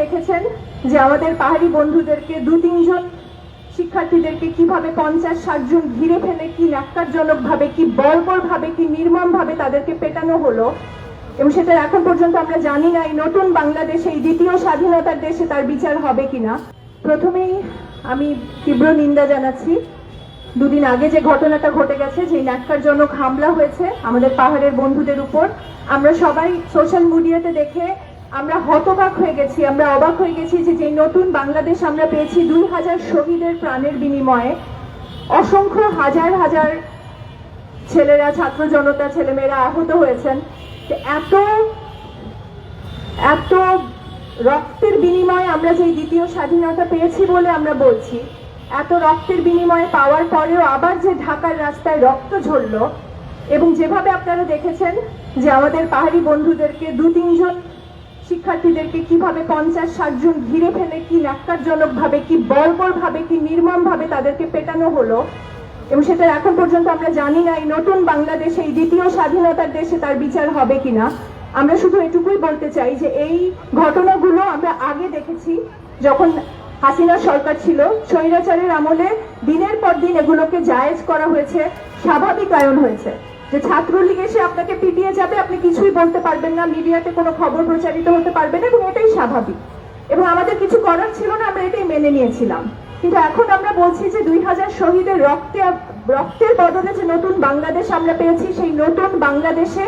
দেখেছেন যে আমাদের পাহাড়ি বন্ধুদেরকে দু, তিনজন শিক্ষার্থীদেরকে কীভাবে পঞ্চাশ, ষাট জন ঘিরে ফেলে, কি ন্যাক্কারজনক ভাবে কি বর্বর ভাবে কি নির্মম ভাবে তাদেরকে পেটানো হলো, এবং সেটা এখন পর্যন্ত আমরা জানি না এই নতুন বাংলাদেশে, এই দ্বিতীয় স্বাধীনতার দেশে তার বিচার হবে কিনা। প্রথমেই আমি তীব্র নিন্দা জানাচ্ছি। দুদিন আগে যে ঘটনাটা ঘটে গেছে, যে ন্যাক্কারজনক হামলা হয়েছে আমাদের পাহাড়ের বন্ধুদের উপর, আমরা সবাই সোশ্যাল মিডিয়াতে দেখে আমরা হতবাক হয়ে গেছি, আমরা অবাক হয়ে গেছি যে যে নতুন বাংলাদেশ আমরা পেয়েছি দুই হাজার শহীদের প্রাণের বিনিময়ে। অসংখ্য হাজার হাজার ছেলেরা, ছাত্র জনতা, ছেলেমেয়েরা আহত হয়েছেন। এত এত রক্তের বিনিময়ে আমরা যে দ্বিতীয় স্বাধীনতা পেয়েছি বলে আমরা বলছি, এত রক্তের বিনিময়ে পাওয়ার পরেও আবার যে ঢাকার রাস্তায় রক্ত ঝরলো এবং যেভাবে আপনারা দেখেছেন যে আমাদের পাহাড়ি বন্ধুদেরকে দু তিনজন শিক্ষার্থীদেরকে কীভাবে পঞ্চাশ, ষাট জন ঘিরে ফেলে, কি ন্যাক্কারজনক ভাবে কি বর্বর ভাবে কি নির্মম ভাবে তাদেরকে পেটানো হলো, এবং সেটা এখন পর্যন্ত আমরা জানি না এই নতুন বাংলাদেশে, এই দ্বিতীয় স্বাধীনতার দেশে তার বিচার হবে কিনা। আমরা শুধু এটুকুই বলতে চাই যে এই ঘটনাগুলো আমরা আগে দেখেছি যখন হাসিনা সরকার ছিল। স্বৈরাচারের আমলে দিনের পর দিন এগুলোকে জায়েজ করা হয়েছে স্বাভাবিকায়ন হয়েছে। যে ছাত্রলীগ এসে আপনাকে পিটিয়ে যাবে, আপনি কিছুই বলতে পারবেন না, মিডিয়াতে কোনো খবর প্রচারিত হতে পারবে না, এবং এটাই স্বাভাবিক। এবং আমাদের কিছু করার ছিল না, আমরা এটাই মেনে নিয়েছিলাম। কিন্তু এখন আমরা বলছি যে দুই হাজার শহীদের রক্তে, রক্তের বদলে যে নতুন বাংলাদেশ আমরা পেয়েছি, সেই নতুন বাংলাদেশে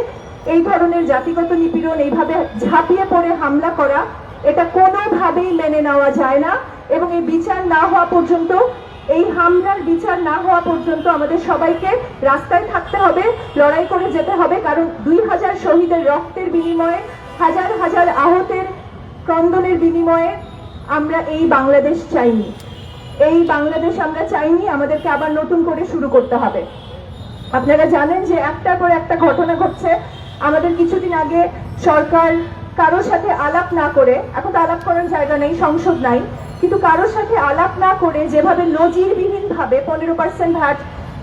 এই ধরনের জাতিগত নিপীড়ন, এইভাবে ঝাঁপিয়ে পড়ে হামলা করা, এটা কোনোভাবেই মেনে নেওয়া যায় না, এবং এই বিচার না হওয়া পর্যন্ত এই হামলার বিচার না হওয়া পর্যন্ত আমাদের সবাইকে রাস্তায় থাকতে হবে, লড়াই করে যেতে হবে, কারণ দুই হাজার শহীদের রক্তের বিনিময়ে, হাজার হাজার আহতের ক্রন্দনের বিনিময়ে আমরা এই বাংলাদেশ চাইনি। এই বাংলাদেশ আমরা চাইনি, আমাদেরকে আবার নতুন করে শুরু করতে হবে। আপনারা জানেন যে একটা করে একটা ঘটনা ঘটছে। আমাদের কিছুদিন আগে সরকার কারোর সাথে আলাপ না করে, এখন তো আলাপ করার জায়গা নেই, সংসদ নাই কিন্তু কারোর সাথে আলাপ না করে যেভাবে নজিরবিহীন ভাবে পনেরো পার্সেন্ট ভ্যাট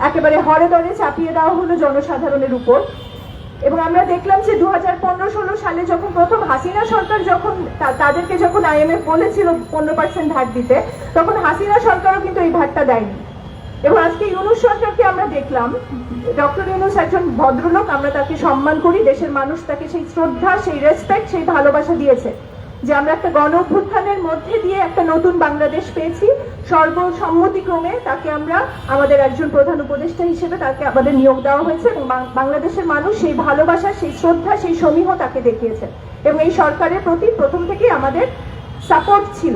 একেবারে হরে দরে চাপিয়ে দেওয়া হলো জনসাধারণের উপর। এবং আমরা দেখলাম যে দু হাজার পনেরো ষোলো সালে যখন প্রথম হাসিনা সরকার যখন তাদেরকে যখন আইএমএফ বলেছিল পনেরো পার্সেন্ট ভ্যাট দিতে, তখন হাসিনা সরকারও কিন্তু এই ভ্যাটটা দেয়নি। এবং আজকে ইউনুস সরকারকে আমরা দেখলাম, ডক্টর ইউনুস একজন ভদ্রলোক, আমরা তাকে সম্মান করি, দেশের মানুষ তাকে সেই শ্রদ্ধা, সেই রেসপেক্ট সেই ভালোবাসা দিয়েছে। যে আমরা একটা গণ অভ্যুত্থানের মধ্যে দিয়ে একটা নতুন বাংলাদেশ পেয়েছি। সর্বসম্মতিক্রমে তাকে আমরা আমাদের একজন প্রধান উপদেষ্টা হিসেবে তাকে আমাদের নিয়োগ দেওয়া হয়েছে এবং বাংলাদেশের মানুষ সেই ভালোবাসা, সেই শ্রদ্ধা, সেই সমীহ তাকে দেখিয়েছে এবং এই সরকারের প্রতি প্রথম থেকেই আমাদের সাপোর্ট ছিল।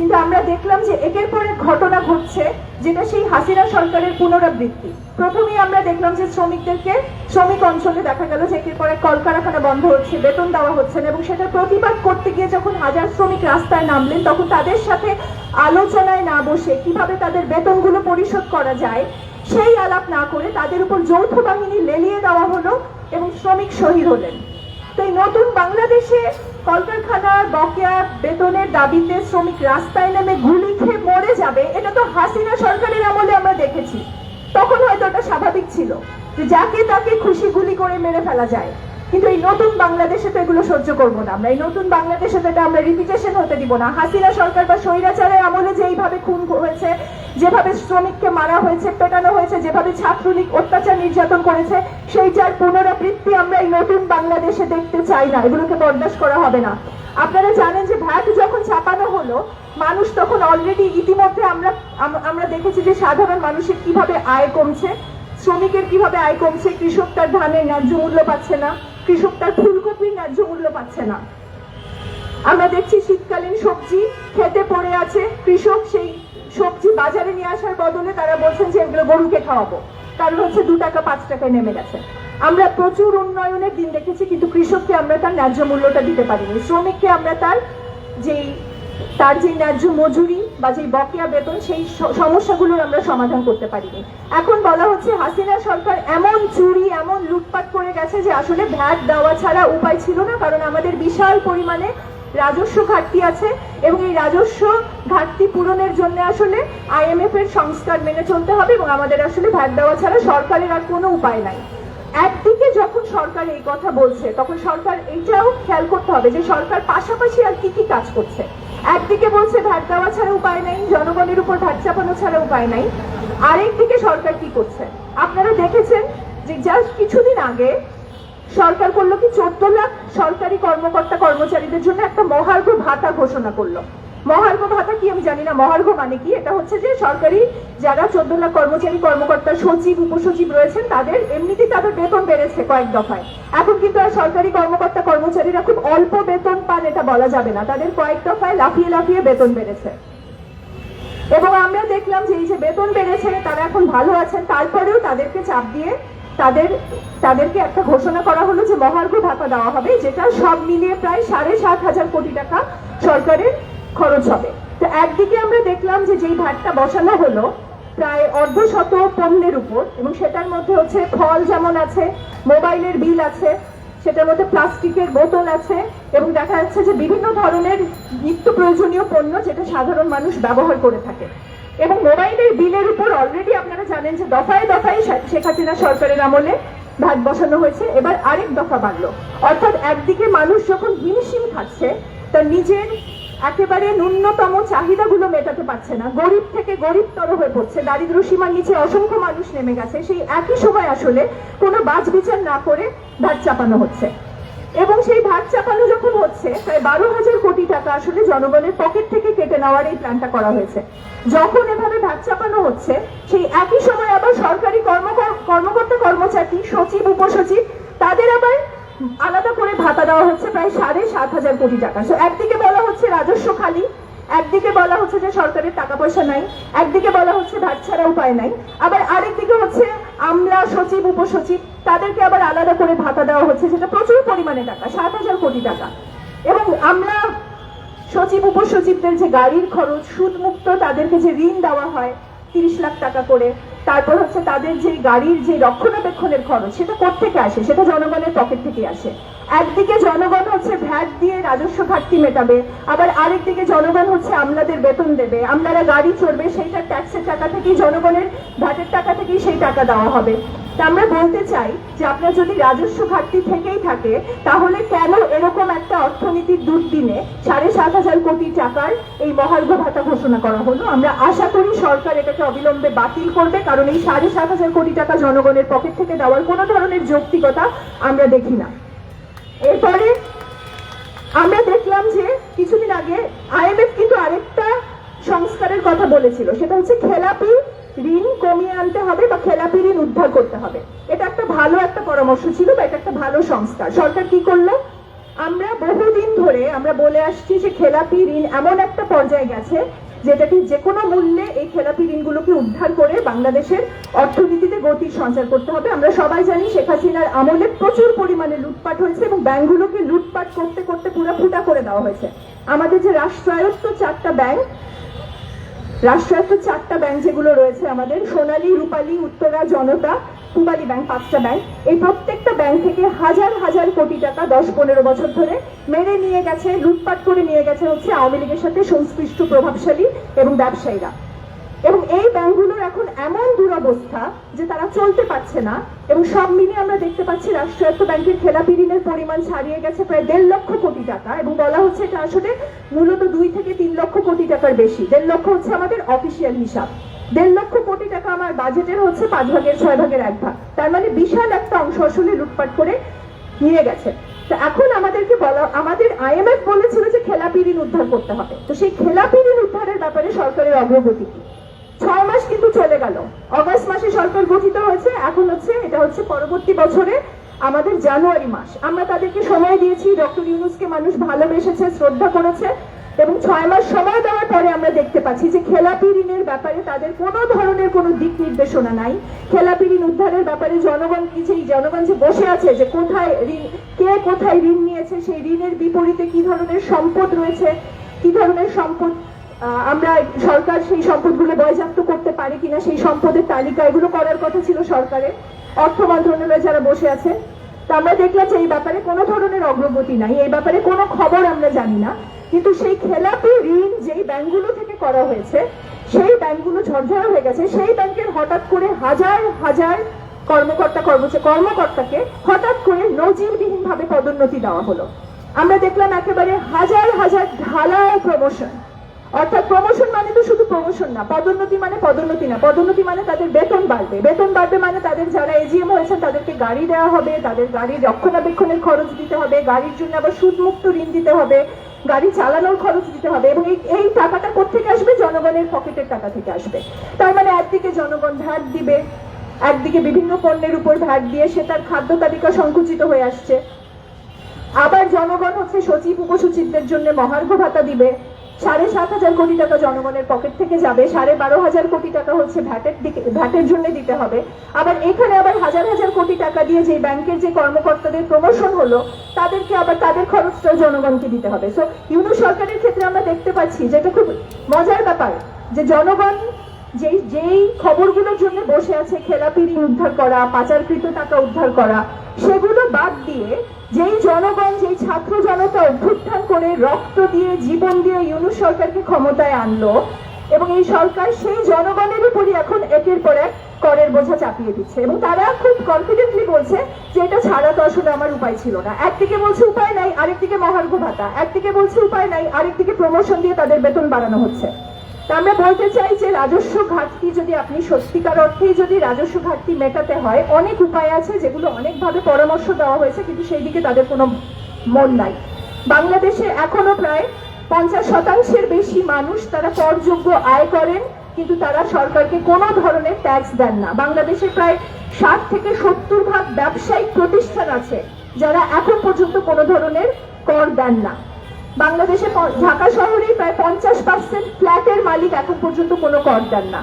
কিন্তু আমরা দেখলাম যে একের পর এক ঘটনা ঘটছে, যেটা সেই হাসিনা সরকারের পুনরাবৃত্তি। প্রথমেই আমরা দেখলাম যে শ্রমিকদেরকে শ্রমিক অঞ্চলে দেখা গেল যে একের পর এক কলকারখানা বন্ধ হচ্ছে, বেতন দেওয়া হচ্ছে না এবং সেটা প্রতিবাদ করতে গিয়ে যখন হাজার শ্রমিক রাস্তায় নামলেন, তখন তাদের সাথে আলোচনায় না বসে কীভাবে তাদের বেতনগুলো পরিশোধ করা যায়, সেই আলাপ না করে তাদের উপর যৌথ বাহিনী লেলিয়ে দেওয়া হলো এবং শ্রমিক শহীদ হলেন। তো এই নতুন বাংলাদেশে কলকারখানার বকেয়া বেতনের দাবিতে শ্রমিক রাস্তায় নেমে গুলি খেয়ে মরে যাবে, এটা তো হাসিনা সরকারের আমলে আমরা দেখেছি। তখন হয়তো এটা স্বাভাবিক ছিল যে যাকে তাকে খুশি গুলি করে মেরে ফেলা যায়। কিন্তু এই নতুন বাংলাদেশে তো এগুলো সহ্য করব না আমরা। এই নতুন বাংলাদেশে তো এটা আমরা রিপিটেশন হতে দিব না। হাসিনা সরকার বা স্বৈরাচারের আমলে যে এইভাবে খুন হয়েছে, যেভাবে শ্রমিককে মারা হয়েছে, পেটানো হয়েছে, যেভাবে ছাত্রলীগ অত্যাচার নির্যাতন করেছে, সেইটার পুনরাবৃত্তি আমরা এই নতুন বাংলাদেশে দেখতে চাই না। এগুলোকে বরদাস্ত করা হবে না। আপনারা জানেন যে ভ্যাট যখন ছাপানো হলো, মানুষ তখন অলরেডি ইতিমধ্যে আমরা আমরা দেখেছি যে সাধারণ মানুষের কীভাবে আয় কমছে, শ্রমিকের কীভাবে আয় কমছে, কৃষক তার ধানের ন্যায্য মূল্য পাচ্ছে না। কৃষক তার ফুলকপির ন্যায্য মূল্য পাচ্ছে না। আমরা দেখছি শীতকালীন সবজি খেতে পড়ে আছে। কৃষক সেই সবজি বাজারে নিয়ে আসার বদলে তারা বলছেন যে এগুলো গরুকে খাওয়াবো। কারণ হচ্ছে দু টাকা, পাঁচ টাকায় নেমে গেছে। আমরা প্রচুর উন্নয়নের দিন দেখেছি, কিন্তু কৃষককে আমরা তার ন্যায্য মূল্যটা দিতে পারিনি। শ্রমিককে আমরা তার যেই, তার যে ন্যায্য মজুরি বা যে বকেয়া বেতন, সেই স- সমস্যাগুলোর আমরা সমাধান করতে পারিনি। এখন বলা হচ্ছে, হাসিনা সরকার এমন চুরি, এমন লুটপাট করে গেছে যে আসলে ভ্যাট দেওয়া ছাড়া উপায় ছিল না, কারণ আমাদের বিশাল পরিমাণে রাজস্ব ঘাটতি আছে এবং এই রাজস্ব ঘাটতি পূরণের জন্য আসলে আইএমএফ এর সংস্কার মেনে চলতে হবে এবং আমাদের আসলে ভ্যাট দেওয়া ছাড়া সরকারের আর কোনো উপায় নাই। একদিকে যখন সরকার এই কথা বলছে, তখন সরকার এইটাও খেয়াল করতে হবে যে সরকার পাশাপাশি আর কি কি কাজ করছে। একদিকে বলছে ভ্যাট দেওয়া ছাড়া উপায় নাই, জনগণের উপর ভ্যাট চাপানো ছাড়া উপায় নাই। আরেকদিকে সরকার কি করছে? আপনারা দেখেছেন যে জাস্ট কিছুদিন আগে সরকার করল কি, চোদ্দ লাখ সরকারি কর্মকর্তা কর্মচারীদের জন্য একটা মহার্ঘ ভাতা ঘোষণা করল। মহার্ঘ ভাতা কি আমি জানি না। মহার্ঘ মানে কি? এটা হচ্ছে যে সরকারি যারা চোদ্দ লাখ কর্মচারী, কর্মকর্তা, সচিব, উপসচিব রয়েছেন, তাদের এমনিতেই তাদের বেতন বেড়েছে কয়েক দফায়। এখন কিন্তু আর সরকারি কর্মকর্তা, কর্মচারীরা খুব অল্প বেতন পান, এটা বলা যাবে না। তাদের কয়েক দফায় লাফিয়ে লাফিয়ে বেতন বেড়েছে। এবং আমরা দেখলাম যে এই যে বেতন বেড়েছে, তারা এখন ভালো আছেন। তারপরেও তাদেরকে চাপ দিয়ে তাদের, তাদেরকে একটা ঘোষণা করা হলো যে মহার্ঘ ভাতা দেওয়া হবে, যেটা সব মিলিয়ে প্রায় সাড়ে সাত হাজার কোটি টাকা সরকারের খরচ হবে। তো একদিকে আমরা দেখলাম যে যেই ভাতটা বসানো হলো, প্রায় অর্ধশত পণ্যের উপর, এবং সেটার মধ্যে হচ্ছে ফল যেমন আছে, মোবাইলের বিল আছে, সেটার মধ্যে প্লাস্টিকের বোতল আছে, এবং দেখা যাচ্ছে যে বিভিন্ন ধরনের নিত্য প্রয়োজনীয় পণ্য যেটা সাধারণ মানুষ ব্যবহার করে থাকে। এবং মোবাইলের বিলের উপর অলরেডি আপনারা জানেন যে দফায় দফায় শেখ হাসিনা সরকারের আমলে ভাত বসানো হয়েছে। এবার আরেক দফা বাড়লো। অর্থাৎ একদিকে মানুষ যখন হিমশিম খাচ্ছে, তার নিজের একেবারে ন্যূনতম চাহিদাগুলো মেটাতে পারছে না। গরিব থেকে গরিবতর হয়ে পড়ছে। দারিদ্র সীমার নিচে অসংখ্য মানুষ নেমে গেছে। সেই একই সময় আসলে কোনো বাজ বিচার না করে ভাত চাপানো হচ্ছে। এবং সেই ভাত চাপানো যখন হচ্ছে, প্রায় বারো হাজার কোটি টাকা আসলে জনগণের পকেট থেকে কেটে নেওয়ার এই প্ল্যানটা করা হয়েছে। যখন এভাবে ভাত চাপানো হচ্ছে, সেই একই সময় আবার সরকারি কর্মকর- কর্মকর্তা কর্মচারী, সচিব, উপসচিব, তাদের আবার আলাদা করে ভাতা দেওয়া হচ্ছে প্রায় সাড়ে সাত হাজার কোটি টাকা। একদিকে বলা রাজস্ব খালি একদিকে বলা হচ্ছে যে সরকারের টাকা পয়সা নাই, একদিকে বলা হচ্ছে ভাত ছাড়া উপায় নাই। আবার আরেকদিকে হচ্ছে আমলা সচিব, উপসচিব, তাদেরকে আবার আলাদা করে ভাতা দেওয়া হচ্ছে, যেটা প্রচুর পরিমাণে টাকা, সাত হাজার কোটি টাকা। এবং আমরা সচিব, উপসচিবদের যে গাড়ির খরচ, সুদমুক্ত তাদেরকে যে ঋণ দেওয়া হয়, তিরিশ লাখ টাকা করে, তারপর হচ্ছে তাদের যে গাড়ির যে রক্ষণাবেক্ষণের খরচ, সেটা কোথেকে আসে? সেটা জনগণের পকেট থেকে আসে। একদিকে জনগণ হচ্ছে ভ্যাট দিয়ে রাজস্ব ঘাটতি মেটাবে, আবার আরেকদিকে জনগণ হচ্ছে আমলাদের বেতন দেবে। আমলারা গাড়ি চড়বে, সেইটা ট্যাক্সের টাকা থেকেই, জনগণের ভ্যাটের টাকা থেকেই সেই টাকা দেওয়া হবে। তা আমরা বলতে চাই যে আপনার যদি রাজস্ব ঘাটতি থেকেই থাকে, তাহলে কেন এরকম একটা অর্থনীতির দুর্দিনে সাড়ে সাত হাজার কোটি টাকার এই মহার্ঘ ভাতা ঘোষণা করা হলো? আমরা আশা করি সরকার এটাকে অবিলম্বে বাতিল করবে, কারণ এই সাড়ে সাত হাজার কোটি টাকা জনগণের পকেট থেকে দেওয়ার কোনো ধরনের যৌক্তিকতা আমরা দেখি না। এরপরে আমরা দেখলাম যে কিছুদিন আগে আইএমএফ কিন্তু আরেকটা সংস্কারের কথা বলেছিল। সেটা হচ্ছে খেলাপি ঋণ কমিয়ে আনতে হবে বা খেলাপি ঋণ উদ্ধার করতে হবে। এটা একটা ভালো একটা পরামর্শ ছিল বা এটা একটা ভালো সংস্কার। সরকার কি করল? আমরা বহুদিন ধরে আমরা বলে আসছি যে খেলাপি ঋণ এমন একটা পর্যায়ে গেছে যেটাকে যে কোনো মূল্যে এই খেলাপি ঋণগুলোকে উদ্ধার করে বাংলাদেশের অর্থনীতিতে গতির সঞ্চার করতে হবে। আমরা সবাই জানি শেখ হাসিনার আমলে প্রচুর পরিমাণে লুটপাট হয়েছে এবং ব্যাংকগুলোকে লুটপাট করতে করতে পুরো ফুটা করে দেওয়া হয়েছে। আমাদের যে রাষ্ট্রায়ত্ত চারটা ব্যাংক, রাষ্ট্রায়ত্ত চারটা ব্যাংক যেগুলো রয়েছে আমাদের, সোনালী, রূপালী, উত্তরা, জনতা পূবালী ব্যাংক পাঁচটা ব্যাংক এই প্রত্যেকটা ব্যাংক থেকে হাজার হাজার কোটি টাকা দশ পনেরো বছর ধরে মেরে নিয়ে গেছে, লুটপাট করে নিয়ে গেছে হচ্ছে আওয়ামী লীগের সাথে সংশ্লিষ্ট প্রভাবশালী এবং ব্যবসায়ীরা। এবং এই ব্যাংকগুলোর এখন এমন দুরবস্থা যে তারা চলতে পারছে না এবং সব মিলিয়ে আমরা দেখতে পাচ্ছি রাষ্ট্রায়ত্ত ব্যাংকের খেলাপি ঋণের পরিমাণ ছাড়িয়ে গেছে প্রায় দেড় লক্ষ কোটি টাকা এবং বলা হচ্ছে এটা আসলে মূলত দুই থেকে তিন লক্ষ কোটি টাকার বেশি। দেড় লক্ষ হচ্ছে আমাদের অফিসিয়াল হিসাব। দেড় লক্ষ কোটি টাকা আমার বাজেটের হচ্ছে পাঁচ ভাগের, ছয় ভাগের এক ভাগ। তার মানে বিশাল একটা অংশ আসলে লুটপাট করে নিয়ে গেছে। তো এখন আমাদেরকে বলা, আমাদের আইএমএফ বলেছিল যে খেলাপি ঋণ উদ্ধার করতে হবে। তো সেই খেলাপি ঋণ উদ্ধারের ব্যাপারে সরকারের অগ্রগতি কি? ছয় মাস কিন্তু চলে গেল। অগস্ট মাসে সরকার গঠিত হয়েছে। এখন হচ্ছে এটা হচ্ছে পরবর্তী বছরে আমাদের জানুয়ারি মাস। আমরা তাদেরকে সময় দিয়েছি। ডক্টর ইউনুসকে মানুষ ভালোবেসেছে, শ্রদ্ধা করেছে। এবং ছয় মাস সময় দেওয়ার পরে আমরা দেখতে পাচ্ছি যে খেলাপি ঋণের ব্যাপারে তাদের কোনো ধরনের কোনো দিক নির্দেশনা নাই। খেলাপি ঋণ উদ্ধারের ব্যাপারে জনগণ যে জনগণ যে বসে আছে যে কোথায় ঋণ, কে কোথায় ঋণ নিয়েছে, সেই ঋণের বিপরীতে কি ধরনের সম্পদ রয়েছে, কি ধরনের সম্পদ আমরা সরকার সেই সম্পদগুলো বয়জাপ্ত করতে পারে কিনা, সেই সম্পদের তালিকা এগুলো করার কথা ছিল সরকারের। অর্থ মন্ত্রণালয়ে যারা বসে আছে, তা আমরা দেখলাম যে এই ব্যাপারে কোনো ধরনের অগ্রগতি নাই। এই ব্যাপারে কোনো খবর আমরা জানি না। কিন্তু সেই খেলাপি ঋণ যেই ব্যাংকগুলো থেকে করা হয়েছে, সেই ব্যাংকগুলো ঝরঝরা হয়ে গেছে। সেই ব্যাংকের হঠাৎ করে হাজার হাজার কর্মকর্তা কর্মচারী কর্মকর্তাকে হঠাৎ করে নজিরবিহীন ভাবে পদোন্নতি দেওয়া হলো। আমরা দেখলাম একেবারে হাজার হাজার ঢালাও প্রমোশন অর্থাৎ প্রমোশন মানে তো শুধু প্রমোশন না, পদোন্নতি মানে পদোন্নতি না। পদোন্নতি মানে তাদের বেতন বাড়বে। বেতন বাড়বে মানে তাদের যারা এজিএম হয়েছেন, তাদেরকে গাড়ি দেওয়া হবে, তাদের গাড়ির রক্ষণাবেক্ষণের খরচ দিতে হবে, গাড়ির জন্য আবার সুদমুক্ত ঋণ দিতে হবে। গাড়ি চালানোর খরচ দিতে হবে এবং এই টাকাটা কোথেকে আসবে? জনগণের পকেটের টাকা থেকে আসবে। তার মানে একদিকে জনগণ ধার দিবে, একদিকে বিভিন্ন পণ্যের উপর ভ্যাট দিয়ে সে তার খাদ্য তালিকা সংকুচিত হয়ে আসছে। আবার জনগণ হচ্ছে সচিব, উপসচিবদের জন্য মহার্ঘ ভাতা দিবে। সাড়ে সাত হাজার কোটি টাকা জনগণের পকেট থেকে যাবে, সাড়ে বারো হাজার কোটি টাকা হচ্ছে ভ্যাটের দিকে ভ্যাটের জন্য দিতে হবে। আবার এখানে আবার হাজার হাজার কোটি টাকা দিয়ে যে ব্যাংকের যে কর্মকর্তাদের প্রমোশন হলো, তাদেরকে আবার তাদের খরচটাও জনগণকে দিতে হবে। সো ইউনো সরকারের ক্ষেত্রে আমরা দেখতে পাচ্ছি যেটা খুব মজার ব্যাপার, যে জনগণ যেই যেই খবরগুলোর জন্য বসে আছে খেলাপি উদ্ধার করা, পাচারকৃত টাকা উদ্ধার করা, সেগুলো বাদ দিয়ে যেই জনগণ, যেই ছাত্র জনতা অভ্যুত্থান করে রক্ত দিয়ে, জীবন দিয়ে ইউনুস সরকারকে ক্ষমতায় আনলো এবং এই সরকার সেই জনগণের উপরই এখন একের পর এক করের বোঝা চাপিয়ে দিচ্ছে এবং তারা খুব কনফিডেন্টলি বলছে যে এটা ছাড়া তো আসলে আমার উপায় ছিল না। একদিকে বলছে উপায় নাই, আরেকদিকে মহার্ঘ ভাতা। একদিকে বলছে উপায় নাই, আরেকদিকে প্রমোশন দিয়ে তাদের বেতন বাড়ানো হচ্ছে। আমরা বলতে চাই যে রাজস্ব ঘাটতি যদি আপনি সত্যিকার অর্থেই যদি রাজস্ব ঘাটতি মেটাতে হয়, অনেক উপায় আছে যেগুলো অনেকভাবে পরামর্শ দেওয়া হয়েছে, কিন্তু সেই দিকে তাদের কোনো মন নাই। বাংলাদেশে এখনও প্রায় পঞ্চাশ শতাংশের বেশি মানুষ তারা করযোগ্য আয় করেন, কিন্তু তারা সরকারকে কোনো ধরনের ট্যাক্স দেন না। বাংলাদেশে প্রায় ষাট থেকে সত্তর ভাগ ব্যবসায়িক প্রতিষ্ঠান আছে যারা এখন পর্যন্ত কোনো ধরনের কর দেন না। বাংলাদেশে ঢাকা শহরে প্রায় পঞ্চাশ পার্সেন্ট ফ্ল্যাটের মালিক এখন পর্যন্ত কোনো কর দেন না।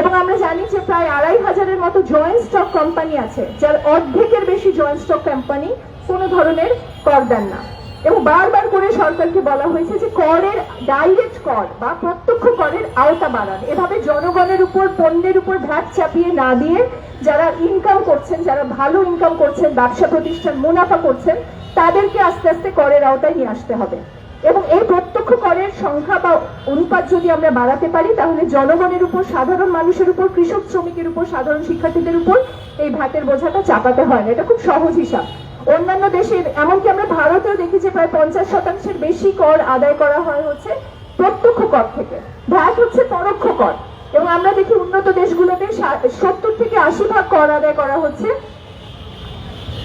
এবং আমরা জানি যে প্রায় আড়াই হাজারের মতো জয়েন্ট স্টক কোম্পানি আছে, যার অর্ধেকের বেশি জয়েন্ট স্টক কোম্পানি কোনো ধরনের কর দেন না। এবং বারবার করে সরকারকে বলা হয়েছে যে করের ডাইরেক্ট কর বা প্রত্যক্ষ করের আওতা বাড়ান। এভাবে জনগণের উপর, পণ্যের উপর ভ্যাট চাপিয়ে না দিয়ে যারা ইনকাম করছেন, যারা ভালো ইনকাম করছেন, ব্যবসা প্রতিষ্ঠান মুনাফা করছেন, তাদেরকে আস্তে আস্তে করের আওতায় নিয়ে আসতে হবে। এবং এই প্রত্যক্ষ করের সংখ্যা বা অনুপাত যদি আমরা বাড়াতে পারি, তাহলে জনগণের উপর, সাধারণ মানুষের উপর, কৃষক শ্রমিকের উপর, সাধারণ শিক্ষার্থীদের উপর এই ভাতের বোঝাটা চাপাতে হয় না। এটা খুব সহজ হিসাব। অন্যান্য দেশের, এমনকি আমরা ভারতেও দেখি যে প্রায় পঞ্চাশ শতাংশের বেশি কর আদায় করা হয় হচ্ছে প্রত্যক্ষ কর থেকে। ভ্যাট হচ্ছে পরোক্ষ কর। এবং আমরা দেখি উন্নত দেশগুলোতে সত্তর থেকে আশি ভাগ কর আদায় করা হচ্ছে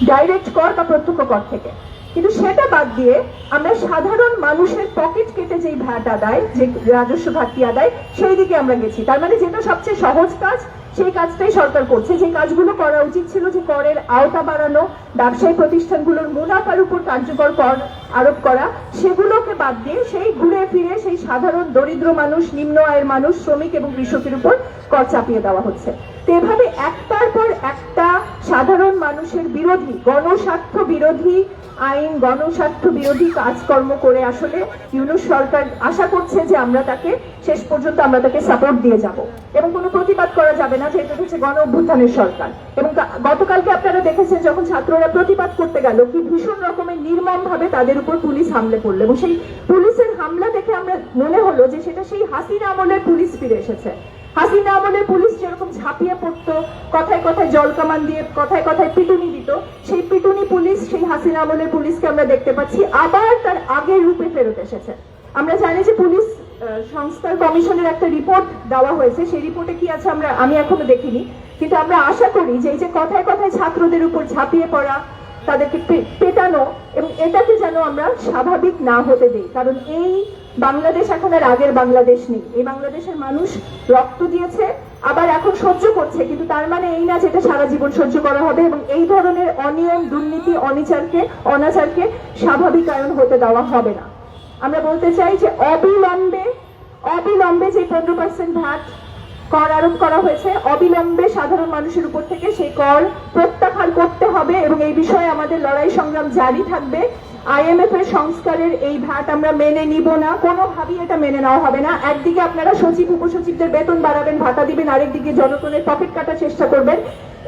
ডাইরেক্ট কর বা প্রত্যক্ষ কর থেকে। কিন্তু সেটা বাদ দিয়ে আমরা সাধারণ মানুষের পকেট কেটে যেই ভ্যাট আদায়, যে রাজস্ব ঘাটতি আদায়, সেই দিকে আমরা গেছি। তার মানে যেটা সবচেয়ে সহজ কাজ সেই কাজটাই সরকার করছে। যে কাজগুলো করা উচিত ছিল যে করের আওতা বাড়ানো, ব্যবসায়ী প্রতিষ্ঠানগুলোর মুনাফার উপর কার্যকর কর আরোপ করা, সেগুলোকে বাদ দিয়ে সেই ঘুরে ফিরে সেই সাধারণ দরিদ্র মানুষ, নিম্ন আয়ের মানুষ, শ্রমিক এবং কৃষকের উপর কর চাপিয়ে দেওয়া হচ্ছে। তো এভাবে একটার পর একটা সাধারণ মানুষের বিরোধী, গণস্বার্থ বিরোধী আইন, গণস্বার্থ বিরোধী কাজকর্ম করে আসলে ইউনুস সরকার আশা করছে যে আমরা তাকে শেষ পর্যন্ত আমরা তাকে সাপোর্ট দিয়ে যাব। এবং কোনো প্রতিবাদ করা যাবে না, যেহেতু হচ্ছে গণ অভ্যুত্থানের সরকার। এবং গতকালকে আপনারা দেখেছেন যখন ছাত্ররা প্রতিবাদ করতে গেল কি ভীষণ রকমের নির্মম ভাবে তাদের উপর পুলিশ হামলে করল। এবং সেই পুলিশের হামলা দেখে আমরা মনে হলো যে সেটা সেই হাসিনা আমলের পুলিশ ফিরে এসেছে। হাসিনা আমলের পুলিশ যেরকম ঝাঁপিয়ে পড়তো, কথায় কথায় জল কামান দিয়ে, কথায় কথায় পিটুনি দিত, সেই পিটুনি পুলিশ, সেই হাসিনা আমলের পুলিশকে আমরা দেখতে পাচ্ছি, আবার তার আগের রূপে ফেরত এসেছে। আমরা জানি যে পুলিশ সংস্কার কমিশনের একটা রিপোর্ট দেওয়া হয়েছে, সেই রিপোর্টে কি আছে আমরা, আমি এখনও দেখিনি। কিন্তু আমরা আশা করি যে এই যে কথায় কথায় ছাত্রদের উপর ঝাঁপিয়ে পড়া তাদেরকে পেটানো এবং এটাকে যেন আমরা স্বাভাবিক না হতে দিই। কারণ এই বাংলাদেশ এখন আর আগের বাংলাদেশ নেই। এই বাংলাদেশের মানুষ রক্ত দিয়েছে, আবার এখন সহ্য করছে। কিন্তু তার মানে এই না যেটা সারা জীবন সহ্য করা হবে এবং এই ধরনের অনিয়ম, দুর্নীতি, অনিচারকে, অনাচারকে স্বাভাবিকায়ন হতে দেওয়া হবে না। আমরা বলতে চাই যে অবিলম্বে অবিলম্বে যে পনেরো পার্সেন্ট ভ্যাট কর আরোপ করা হয়েছে। অবিলম্বে সাধারণ মানুষের উপর থেকে সেই কর প্রত্যাহার করতে হবে এবং এই বিষয়ে আমাদের লড়াই সংগ্রাম জারি থাকবে। আইএমএফ এর সংস্কারের এই ভাট আমরা মেনে নিব না। কোনোভাবেই এটা মেনে নেওয়া হবে না। একদিকে আপনারা সচিব, উপসচিবদের বেতন বাড়াবেন, ভাতা দিবেন, আরেকদিকে জনগণের পকেট কাটার চেষ্টা করবেন।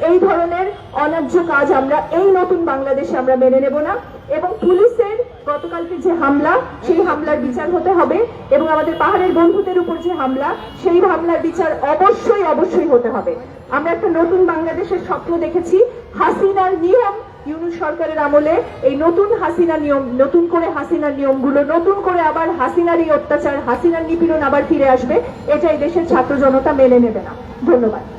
এই ধরনের অন্যায্য কাজ আমরা, এই নতুন বাংলাদেশে আমরা মেনে নেব না। এবং পুলিশের গতকালকে যে হামলা, সেই হামলার বিচার হতে হবে এবং আমাদের পাহাড়ের বন্ধুদের উপর যে হামলা, সেই হামলার বিচার অবশ্যই অবশ্যই হতে হবে। আমরা একটা নতুন বাংলাদেশের স্বপ্ন দেখেছি, হাসিনার নিয়ম ইউনুস সরকারের আমলে। এই নতুন হাসিনা নিয়ম, নতুন করে হাসিনার নিয়মগুলো, নতুন করে আবার হাসিনারই অত্যাচার, হাসিনার নিপীড়ন আবার ফিরে আসবে, এটাই দেশের ছাত্র জনতা মেনে নেবে না। ধন্যবাদ।